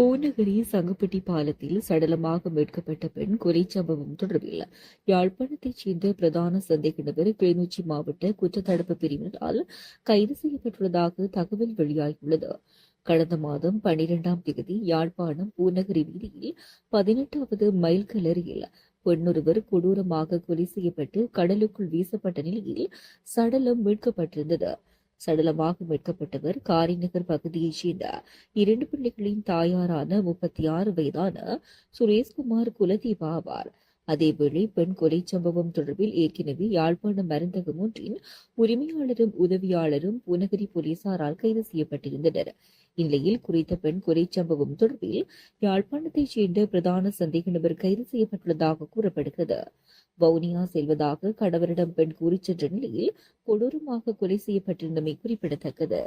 பூநகரி சங்குப்பட்டி பாலத்தில் சடலமாக மீட்கப்பட்ட பெண் கொலை சம்பவம் தொடர்பில் யாழ்ப்பாணத்தைச் சேர்ந்த பிரதான சந்தேக நபர் கிளிநொச்சி மாவட்ட குற்றத்தடுப்பு பிரிவினரால் கைது செய்யப்பட்டுள்ளதாக தகவல் வெளியாகியுள்ளது. கடந்த மாதம் பனிரெண்டாம் தேதி யாழ்ப்பாணம் பூநகரி வீதியில் பதினெட்டாவது மைல் கலரியில் பெண்ணொருவர் கொடூரமாக கொலை செய்யப்பட்டு கடலுக்குள் வீசப்பட்ட நிலையில் சடலம் மீட்கப்பட்டிருந்தது. சடலமாக மீட்கப்பட்டவர் காரிநகர் பகுதியைச் சேர்ந்த இரண்டு பிள்ளைகளின் தாயாரான முப்பத்தி ஆறு வயதான சுரேஷ்குமார் குலதீபா ஆவார். அதேவேளை பெண் கொலை சம்பவம் தொடர்பில் ஏற்கனவே யாழ்ப்பாணம் மருந்தகம் ஒன்றின் உரிமையாளரும் உதவியாளரும் புனகரி போலீசாரால் கைது செய்யப்பட்டிருந்தனர். இந்நிலையில் குறித்த பெண் கொலை சம்பவம் தொடர்பில் யாழ்ப்பாணத்தைச் சேர்ந்த பிரதான சந்தேக நபர் கைது செய்யப்பட்டுள்ளதாக கூறப்படுகிறது. வவுனியா செல்வதாக கணவரிடம் பெண் கூறிச் சென்ற நிலையில் கொடூரமாக கொலை செய்யப்பட்டிருந்தமை குறிப்பிடத்தக்கது.